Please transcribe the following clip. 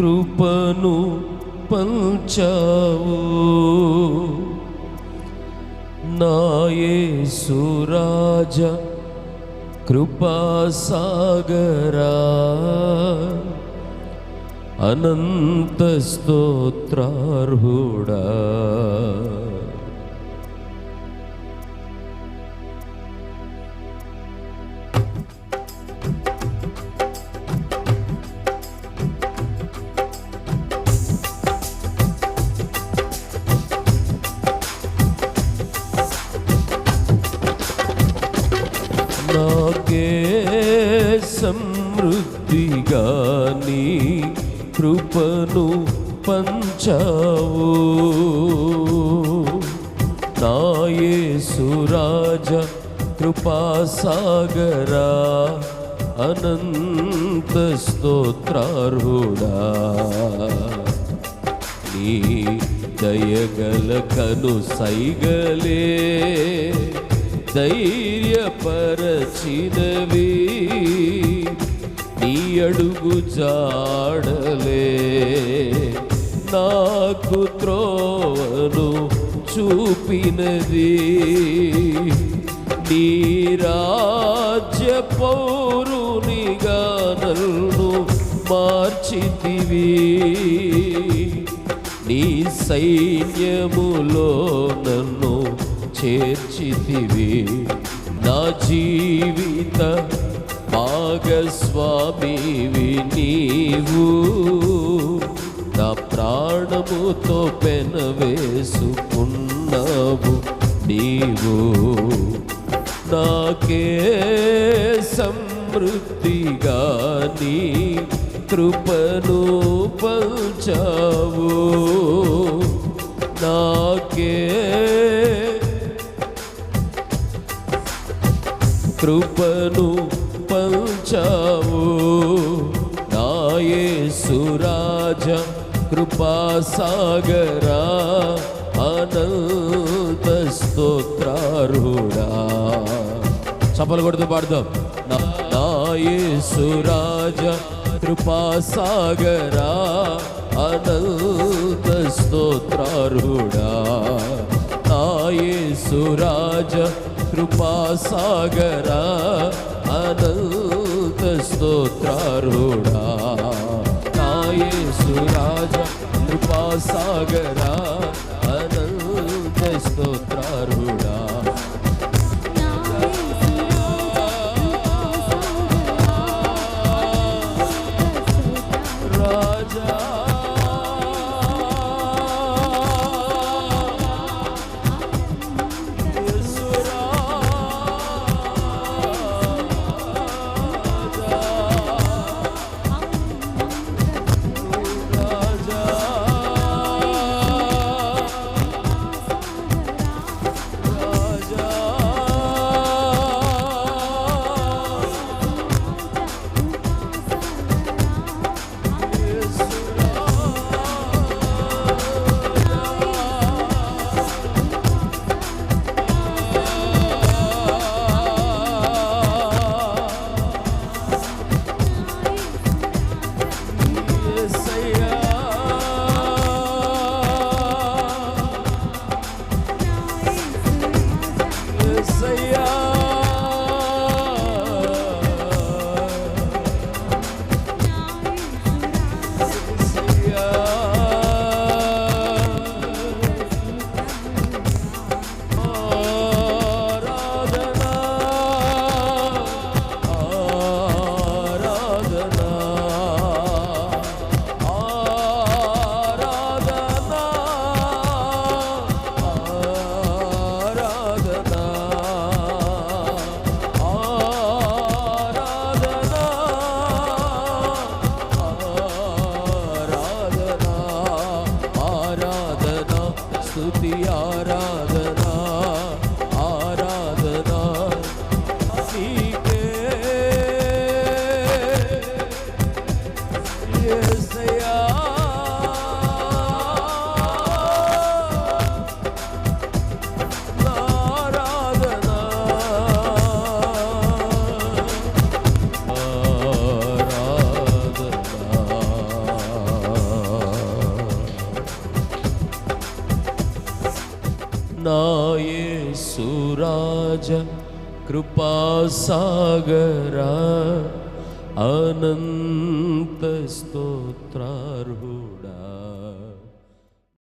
కృపను పంచావు. నాయసురాజ కృపాసాగరా అనంత నాకే సమృద్ధిగా నీ కృపను పంచావు. నాయసురాజ కృపాసాగరా అనంత స్తోత్రార్హుడా. నీ దయగల కను సైగలే ధైర్యపరచినవి. నీ అడుగు జాడలే. నాకు త్రోవను చూపినది నీ రాజ్య పౌరునిగా నన్ను మార్చితివి. నీ సైన్యములో నన్ను చేర్చితివి. నా జీవిత భాగస్వామివి నీవు. నా ప్రాణముతో పెనవేసుకున్నావు నీవు. నాకే సమృద్ధిగా నీ కృపను పంచావు నాకే కృపను పంచావు. నాయే సురాజ కృపాసాగరా అనంత స్తోత్రారుడా చప్పలు కొడుతూ పాడుదాం. నాయసురాజ కృపాసాగరా అనంత స్తోత్రారుడా నాయసురాజ కృపాసాగరా అనంత స్తోత్రారుడా నాయసురాజ కృపాసాగరా అనంత సురాజ కృపాసాగరా అనంత స్తోత్రార్హుడా